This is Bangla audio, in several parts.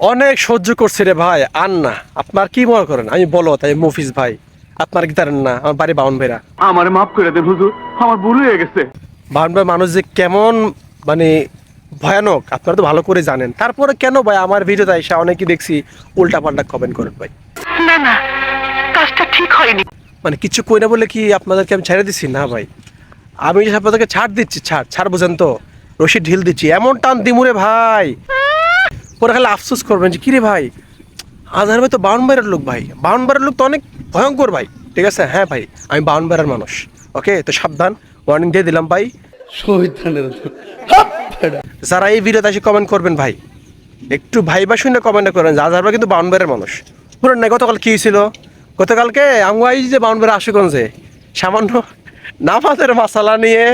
অনেক সহ্য করছে রে ভাই আর না আপনার কি মনে করেন? আমি বলো তাই মফিজ ভাই। আপনার কি জানেন না? আমার বাড়ি বাউন ভাইরা আমার মাফ করে দেন হুজুর আমার ভুল হয়ে গেছে। বাউন ভাই মানুষ যে কেমন মানে ভয়ানক আপনারা তো ভালো করে জানেন। তারপরে কেন ভাই আমার ভিডিও ভিডিওতে এসে অনেকে দেখছি উল্টা পাল্টা কমেন্ট করেন ভাই। না না কাজটা ঠিক হয়নি। মানে কিছু কই না বলে কি আপনাদেরকে আমি ছেড়ে দিচ্ছি না ভাই। আমি যে আপনাদেরকে ছাড় দিচ্ছি ছাড় ছাড় বোঝেন তো। রশি ঢিল দিচ্ছি। এমন টান দিমুরে ভাই। পরে খালি আফসোস করবেন যে কিরে ভাই আজহার ভাই তো বাউন বাইরের লোক ভাই। বাউন বাইরের লোক তো অনেক ভয়ঙ্কর ভাই। ঠিক আছে? হ্যাঁ ভাই আমি বাউন বাইরের মানুষ। ওকে? তো সাবধান ওয়ার্নিং দিয়ে দিলাম ভাই। যারা এই ভিডিওতে এসে কমেন্ট করবেন ভাই একটু ভাই বা শুনে কমেন্ট করেন যে আজহার ভাই কিন্তু বাউন বাইরের মানুষ। পুরো না গতকাল কী হয়েছিল গতকালকে আমগাই যে বাউন বাইরে আশুগঞ্জে সামান্য নামাজের মশালা নিয়ে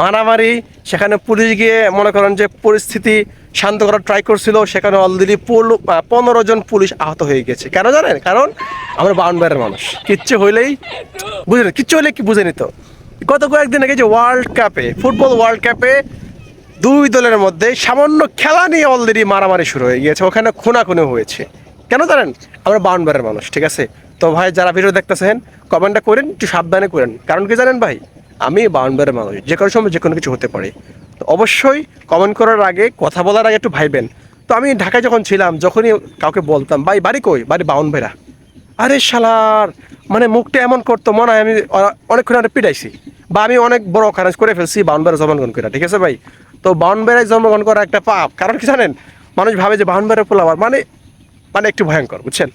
মারামারি, সেখানে পুলিশ গিয়ে মনে করেন যে পরিস্থিতি শান্ত করার ট্রাই করছিল, সেখানে অলরেডি পনেরো জন পুলিশ আহত হয়ে গেছে। কেন জানেন? কারণ আমরা বাউন্ডারের মানুষ। কিচ্ছু হইলেই বুঝলেন কিচ্ছু হইলে কি বুঝে নিত? গত কয়েকদিন আগে যে ওয়ার্ল্ড কাপে ফুটবল ওয়ার্ল্ড কাপে দুই দলের মধ্যে সামান্য খেলা নিয়ে অলরেডি মারামারি শুরু হয়ে গিয়েছে। ওখানে খুনা খুনাখুনি হয়েছে। কেন জানেন? আমরা বাউন্ডারের মানুষ, ঠিক আছে? তো ভাই, যারা ভিডিও দেখতেছেন কমেন্টটা করেন, একটু সাবধানে করেন। কারণ কি জানেন ভাই? আমি বাউন্ডারের মানুষ, যে কোনো সময় যে কোনো কিছু হতে পারে। তো অবশ্যই কমেন্ট করার আগে, কথা বলার আগে একটু ভাইবেন। তো আমি ঢাকায় যখন ছিলাম, যখনই কাউকে বলতাম, ভাই, বাড়ি কই? বাড়ি বাউন বেড়া আরে শালার মানে মুখটা এমন করতো, মনে হয় আমি অনেকক্ষণ আরে পিটাইছি। বা আমি অনেক বড় অকারেন্স করে ফেলছি বাউন বেড়া জন্মগ্রহণ করে ঠিক আছে ভাই? তো বাউন বেড়ায় জন্মগ্রহণ করা একটা পাপ। কারণ কি জানেন? মানুষ ভাবে যে বাউন বেড়া পোলাবার মানে মানে একটু ভয়ঙ্কর, বুঝছেন?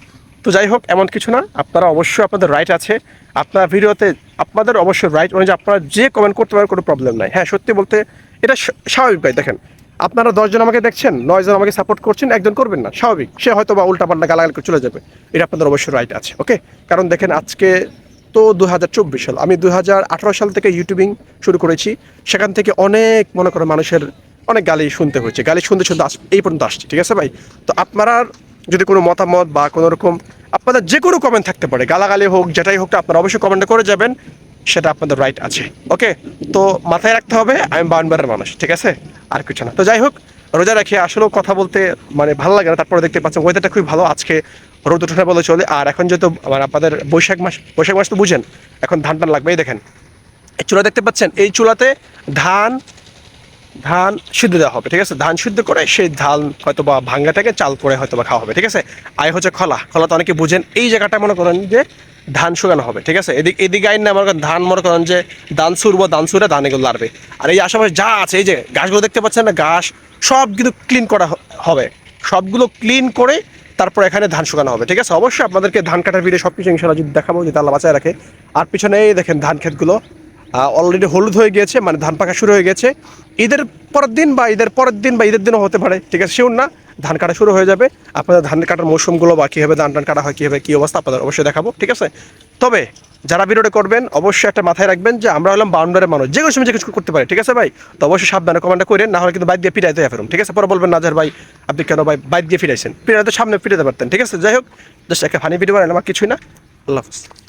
তো যাই হোক, এমন কিছু না। আপনারা অবশ্যই আপনাদের রাইট আছে। আপনার ভিডিওতে আপনাদের অবশ্যই রাইট অনুযায়ী আপনারা যে কমেন্ট করতে পারেন, কোনো প্রবলেম নাই। হ্যাঁ সত্যি বলতে এটা স্বা- স্বাভাবিক ভাই, দেখেন। আপনারা দশজন আমাকে দেখছেন নয়জন আমাকে সাপোর্ট করছেন, একজন করবেন না, স্বাভাবিক। সে হয়তো বা উল্টাপাল্টা গালাগালি করে চলে যাবে। এটা আপনাদের অবশ্যই রাইট আছে ওকে কারণ দেখেন, আজকে তো দু হাজার চব্বিশ সাল। আমি দু হাজার আঠারো সাল থেকে ইউটিউবিং শুরু করেছি। সেখান থেকে অনেক, মনে করো, মানুষের অনেক গালি শুনতে হয়েছে। গালি শুনতে শুনতে আস- এই পর্যন্ত আসছে, ঠিক আছে ভাই? তো আপনারা যদি কোনো মতামত বা কোনো রকম আপনাদের যে কোনো কমেন্ট থাকতে পারে, গালাগালি হোক, যেটাই হোক আপনারা অবশ্যই কমেন্ট করে যাবেন, সেটা আপনাদের রাইট আছে। ওকে তো মাথায় রাখতে হবে আমি বাউন্ডারের মানুষ, ঠিক আছে? আর কিছু না। তো যাই হোক, রোজা রাখি, আসলেও কথা বলতে মানে ভালো লাগে না। তারপরে দেখতে পাচ্ছেন ওয়েদারটা খুবই ভালো, আজকে রোদ উঠে বলে চলে। আর এখন যেহেতু আমার আপনাদের বৈশাখ মাস বৈশাখ মাস তো বুঝেন, এখন ধান টান লাগবে এই দেখেন চুলা দেখতে পাচ্ছেন, এই চুলাতে ধান ধান সিদ্ধ দেওয়া হবে, ঠিক আছে? ধান সিদ্ধ করে সেই ধান হয়তো বা ভাঙ্গাটাকে চাল করে হয়তো বা খাওয়া হবে, ঠিক আছে? আয় হচ্ছে খলা খলা তো অনেকে বুঝেন, এই জায়গাটা মনে করেন যে ধান শুকানো হবে, ঠিক আছে? এদিক, এদিকে আইন না, মনে করেন ধান মনে করেন যে ধান সুরবো ধান সুরে ধান এগুলো লাড়বে। আর এই আশেপাশে যা আছে, এই যে ঘাসগুলো দেখতে পাচ্ছেন না, ঘাস, সব কিন্তু ক্লিন করা হবে। সবগুলো ক্লিন করে তারপর এখানে ধান শুকানো হবে, ঠিক আছে? অবশ্যই আপনাদেরকে ধান কাটার ভিডিও সব কিছু ইনশাল্লাহ যদি দেখাবো, যদি আল্লাহ বাঁচায় রাখে। আর পিছনে এই দেখেন ধান ক্ষেতগুলো। অলরেডি হলুদ হয়ে গিয়েছে মানে ধান পাকা শুরু হয়ে গেছে। ঈদের পরের দিন বা ঈদের পরের দিন বা ঈদের দিনও হতে পারে, ঠিক আছে? শিওর না, ধান কাটা শুরু হয়ে যাবে। আপনাদের ধান কাটার মৌসুমগুলো বা কীভাবে ধান টান কাটা হয়, কীভাবে কী অবস্থা, আপনাদের অবশ্যই দেখাবো, ঠিক আছে? তবে যারা ভিডিওটা করবেন, অবশ্যই একটা মাথায় রাখবেন যে আমরা হলাম বাউন্ডারের মানুষ, যে কোনো সময় যে কিছু করতে পারে, ঠিক আছে ভাই? তো অবশ্যই সাবধানে কমেন্টটা করেন না হলে কিন্তু বাইক দিয়ে পিটাইতে ফেরুন ঠিক আছে? পরে বলবেন নাজার ভাই, আপনি কেন ভাই বাইক দিয়ে ফিরাইছেন ফিরাইতে সামনে পিটাতে পারতেন, ঠিক আছে? যাই হোক জাস্ট একটা ফানি ভিডিও বানালাম আর কিছুই না। আল্লাহ হাফিজ।